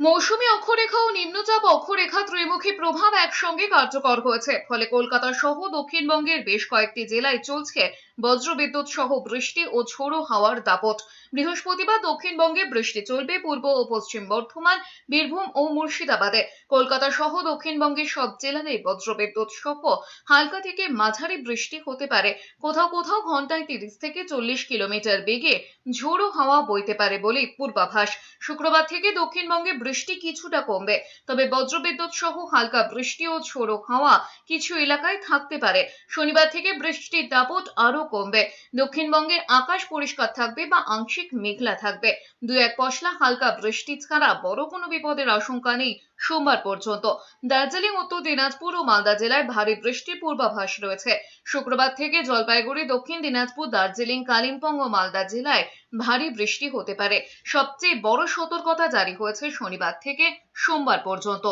মৌসুমী অক্ষরেখা ও নিম্নচাপ অক্ষরেখা ত্রিমুখী প্রভাব একসঙ্গে কার্যকর হয়েছে। ফলে কলকাতা সহ দক্ষিণবঙ্গের বেশ কয়েকটি জেলায় চলছে বজ্রবিদ্যুৎ সহ বৃষ্টি ও ঝোড়ো হাওয়ার দাপট। বৃহস্পতিবার দক্ষিণবঙ্গে বৃষ্টি চলবে, পূর্ব ও পশ্চিম বর্ধমান, বীরভূম ও মুর্শিদাবাদে। কলকাতা সহ দক্ষিণবঙ্গের সব জেলাতেই বজ্রবিদ্যুৎ সহ হালকা থেকে মাঝারি বৃষ্টি হতে পারে। কোথাও কোথাও ঘন্টায় তিরিশ থেকে চল্লিশ কিলোমিটার বেগে ঝোড়ো হাওয়া বইতে পারে বলেই পূর্বাভাস। শুক্রবার থেকে দক্ষিণবঙ্গে বৃষ্টি কিছুটা কমবে। তবে বজ্রবিদ্যুৎ সহ হালকা বৃষ্টি ও ঝোড়ো হাওয়া কিছু এলাকায় থাকতে পারে। শনিবার থেকে বৃষ্টির দাপট আরও কমবে। দক্ষিণবঙ্গের আকাশ পরিষ্কার থাকবে বা আংশিক মেঘলা থাকবে। দু এক পশলা হালকা বৃষ্টি ছাড়া বড় কোনো বিপদের আশঙ্কা নেই। সোমবার পর্যন্ত। দার্জিলিং, উত্তর দিনাজপুর ও মালদা জেলায় ভারী বৃষ্টির পূর্বাভাস রয়েছে। শুক্রবার থেকে জলপাইগুড়ি, দক্ষিণ দিনাজপুর, দার্জিলিং, কালিম্পং ও মালদা জেলায় ভারী বৃষ্টি হতে পারে। সবচেয়ে বড় সতর্কতা জারি হয়েছে শনিবার থেকে সোমবার পর্যন্ত।